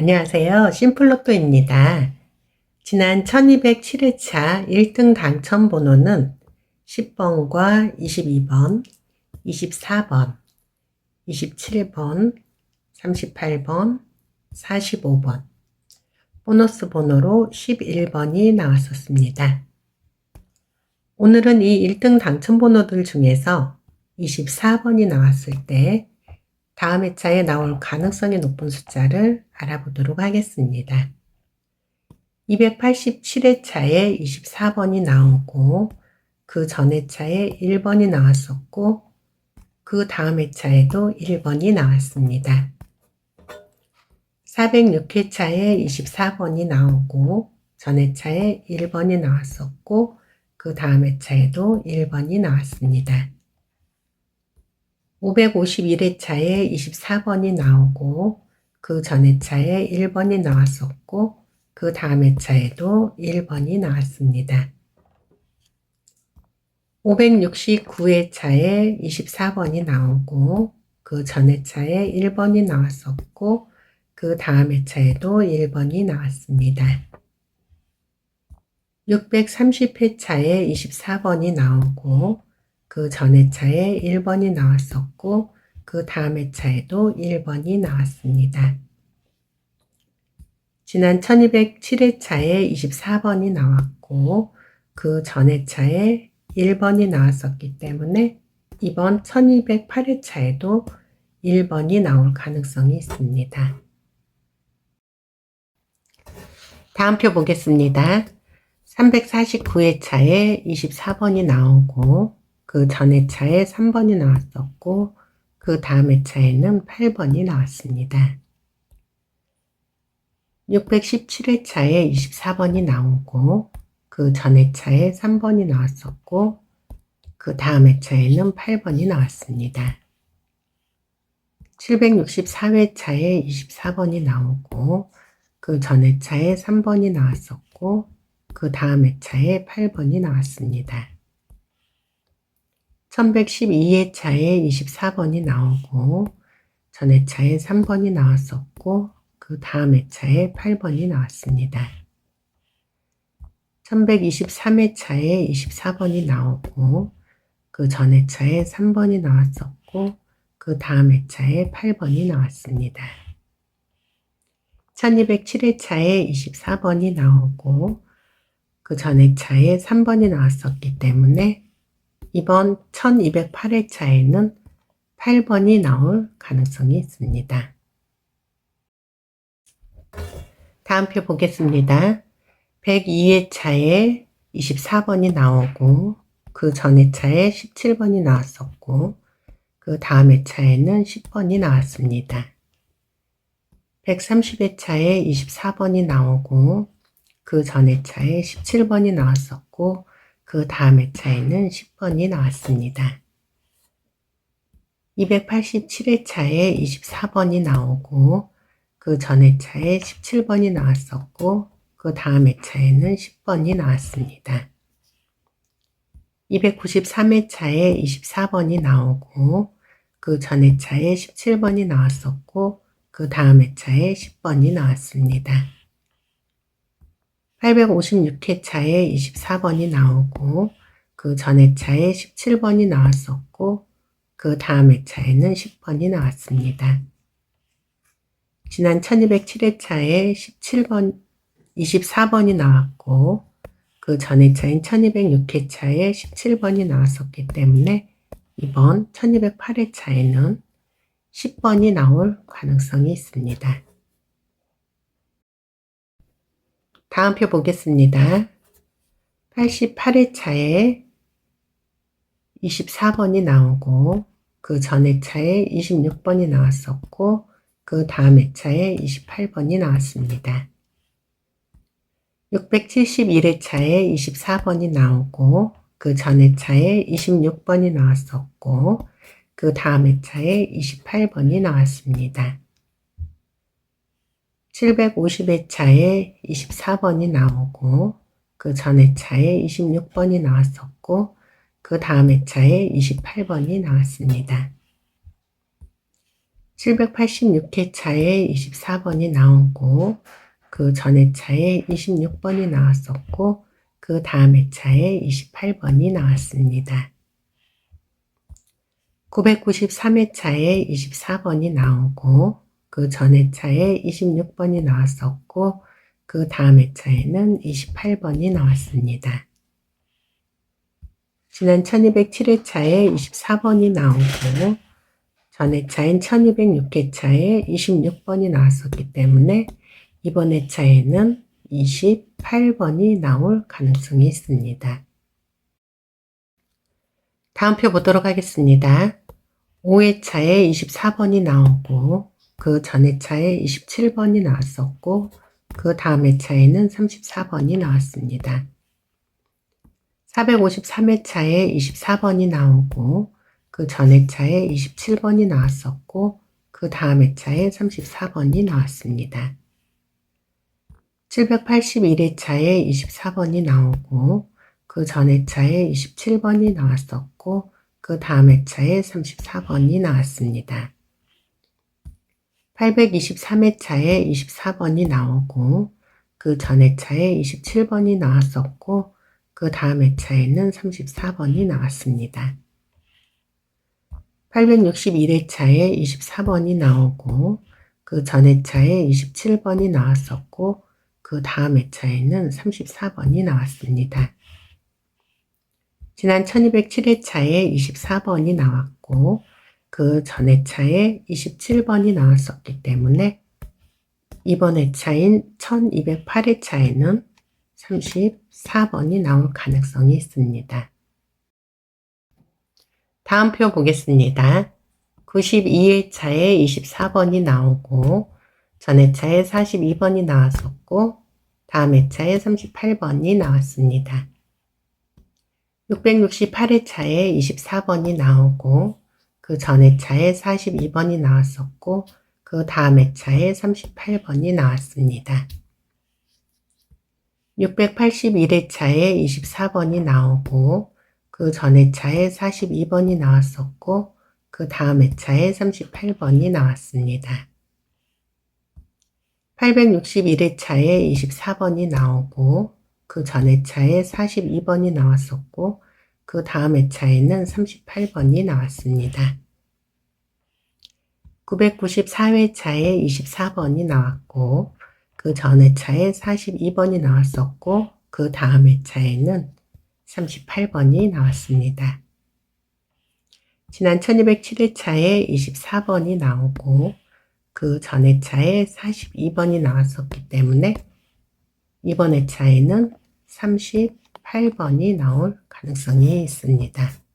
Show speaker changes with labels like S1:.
S1: 안녕하세요. 심플로또입니다. 지난 1207회차 1등 당첨 번호는 10번과 22번, 24번, 27번, 38번, 45번, 보너스 번호로 11번이 나왔었습니다. 오늘은 이 1등 당첨 번호들 중에서 24번이 나왔을 때 다음 회차에 나올 가능성이 높은 숫자를 알아보도록 하겠습니다. 287회차에 24번이 나오고 그 전 회차에 1번이 나왔었고 그 다음 회차에도 1번이 나왔습니다. 406회차에 24번이 나오고 전 회차에 1번이 나왔었고 그 다음 회차에도 1번이 나왔습니다. 551회차에 24번이 나오고 그전 회차에 1번이 나왔었고 그 다음 회차에도 1번이 나왔습니다. 569회차에 24번이 나오고 그전 회차에 1번이 나왔었고 그 다음 회차에도 1번이 나왔습니다. 630회차에 24번이 나오고 그전 회차에 1번이 나왔었고 그 다음 회차에도 1번이 나왔습니다. 지난 1207회차에 24번이 나왔고 그전 회차에 1번이 나왔었기 때문에 이번 1208회차에도 1번이 나올 가능성이 있습니다. 다음 표 보겠습니다. 349회차에 24번이 나오고 그전 회차에 3번이 나왔었고 그 다음 회차에는 8번이 나왔습니다. 617회 차에 24번이 나오고 그전 회차에 3번이 나왔었고 그 다음 회차에는 8번이 나왔습니다. 764회 차에 24번이 나오고 그전 회차에 3번이 나왔었고 그 다음 회차에 8번이 나왔습니다. 1112회차에 24번이 나오고 전 회차에 3번이 나왔었고 그 다음 회차에 8번이 나왔습니다. 1123회차에 24번이 나오고 그 전 회차에 3번이 나왔었고 그 다음 회차에 8번이 나왔습니다. 1207회차에 24번이 나오고 그 전 회차에 3번이 나왔었기 때문에 이번 1208회차에는 8번이 나올 가능성이 있습니다. 다음 표 보겠습니다. 102회차에 24번이 나오고 그전 회차에 17번이 나왔었고 그 다음 회차에는 10번이 나왔습니다. 130회 차에 24번이 나오고 그전 회차에 17번이 나왔었고 그 다음 회차에는 10번이 나왔습니다. 287회 차에 24번이 나오고 그전 회차에 17번이 나왔었고 그 다음 회차에는 10번이 나왔습니다. 293회 차에 24번이 나오고 그전 회차에 17번이 나왔었고 그 다음 회차에 10번이 나왔습니다. 856회차에 24번이 나오고 그전 회차에 17번이 나왔었고 그 다음 회차에는 10번이 나왔습니다. 지난 1207회차에 17번, 24번이 나왔고 그전 회차인 1206회차에 17번이 나왔었기 때문에 이번 1208회차에는 10번이 나올 가능성이 있습니다. 다음 표 보겠습니다. 88회차에 24번이 나오고 그전 회차에 26번이 나왔었고 그 다음 회차에 28번이 나왔습니다. 671회차에 24번이 나오고 그전 회차에 26번이 나왔었고 그 다음 회차에 28번이 나왔습니다. 750회 차에 24번이 나오고 그전 회차에 26번이 나왔었고 그 다음 회차에 28번이 나왔습니다. 786회 차에 24번이 나오고 그 전회 차에 26번이 나왔었고 그 다음 회차에 28번이 나왔습니다. 993회 차에 24번이 나오고 그 전회 차에 26번이 나왔었고 그 다음 회차에는 28번이 나왔습니다. 지난 1207회 차에 24번이 나오고 전 회차인 1206회 차에 26번이 나왔었기 때문에 이번 회차에는 28번이 나올 가능성이 있습니다. 다음 표 보도록 하겠습니다. 5회차에 24번이 나오고 그전 회차에 27번이 나왔었고 그 다음 회차에는 34번이 나왔습니다. 453회 차에 24번이 나오고 그전 회차에 27번이 나왔었고 그 다음 회차에 34번이 나왔습니다. 781회 차에 24번이 나오고 그전 회차에 27번이 나왔었고 그 다음 회차에 34번이 나왔습니다. 823회차에 24번이 나오고 그 전 회 차에 27번이 나왔었고 그 다음 회차에는 34번이 나왔습니다. 861회차에 24번이 나오고 그 전 회 차에 27번이 나왔었고 그 다음 회차에는 34번이 나왔습니다. 지난 1207회차에 24번이 나왔고 그 전 회차에 27번이 나왔었기 때문에 이번 회차인 1208회차에는 34번이 나올 가능성이 있습니다. 다음 표 보겠습니다. 92회차에 24번이 나오고 전 회차에 42번이 나왔었고 다음 회차에 38번이 나왔습니다. 668회차에 24번이 나오고 그전 회차에 42번이 나왔었고 그 다음 회차에 38번이 나왔습니다. 681회차에 24번이 나오고 그전 회차에 42번이 나왔었고 그 다음 회차에 38번이 나왔습니다. 861회차에 24번이 나오고 그전 회차에 42번이 나왔었고 그 다음 회차에는 38번이 나왔습니다. 994회차에 24번이 나왔고 그 전 회차에 42번이 나왔었고 그 다음 회차에는 38번이 나왔습니다. 지난 1207회차에 24번이 나오고 그 전 회차에 42번이 나왔었기 때문에 이번 회차에는 38번이 나올 가능성이 있습니다.